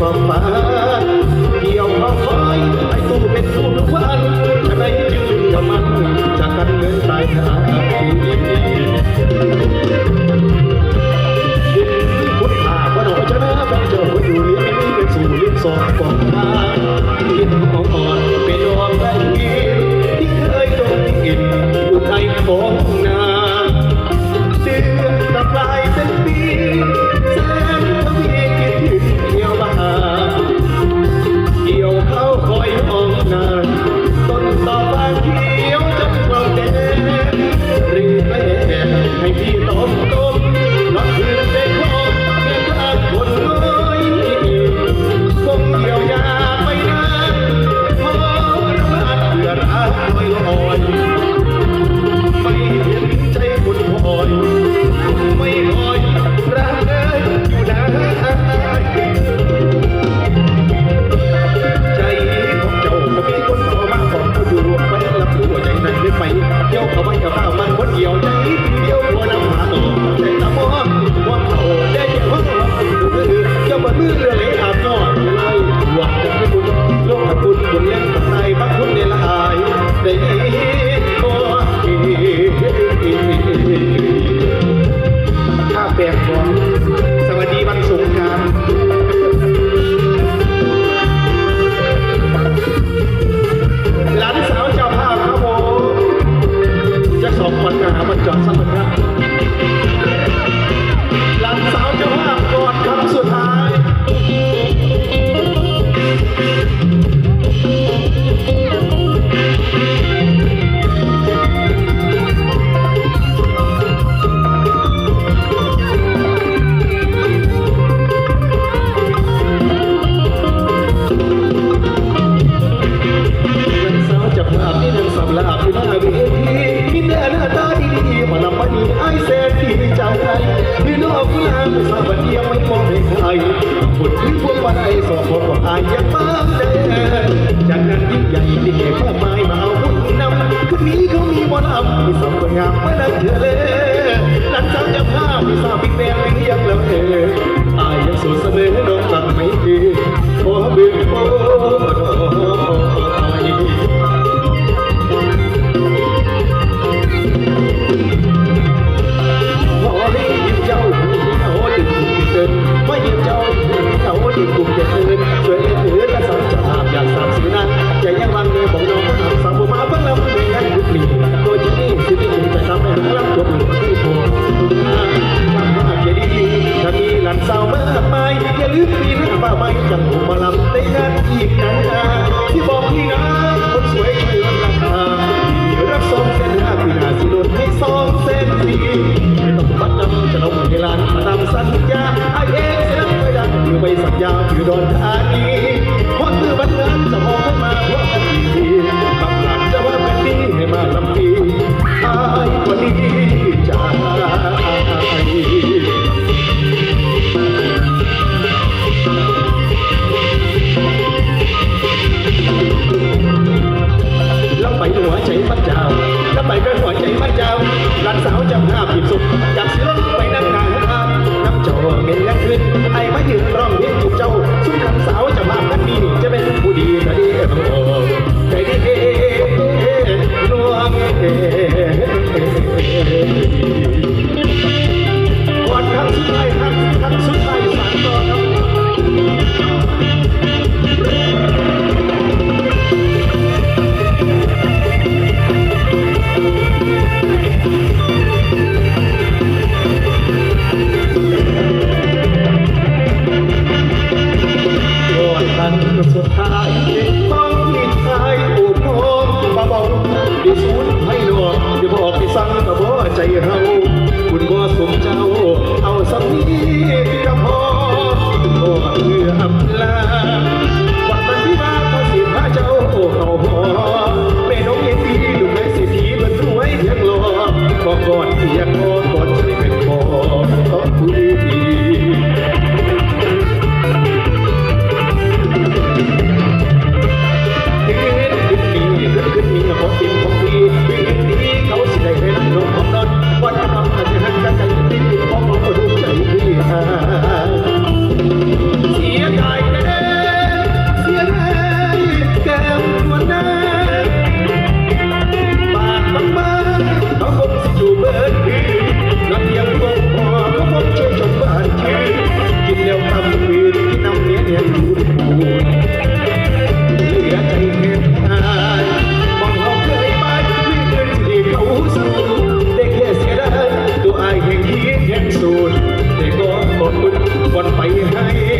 papá. บุญที่พวกวันไอสองคนของอายยังมาเดินจากนั้นยิ่งใหญ่ที่เหตุไม้มาเอาบุญนนำคืนนี้เขามีมอนอับมีสองคนงามมาดังเธอเลยหลังจากจะพามีสาวปิ๊กแดงเรียกแล้วเธอ สาวมากมายอย่าลืมมีเรื่อาไม่จังคงมาลำในงานอีกนาะที่บอกพี่นะคนสวยช่วยลดราคารับสองเส้นห้าปีหนาสิโดนให้สองเส้นทีไม่ต้องบัดนำจะลงเนลานตามสัญญาไอเอ็กซ์รับไปดังอยู่ไปสัญญาอยู่ดอนธานีคนตือบันงานจะมองมาเพราะกันดีบางหลังจะว่าเป็นดีให้มาลำดีไอ้คนนี้ por paisaje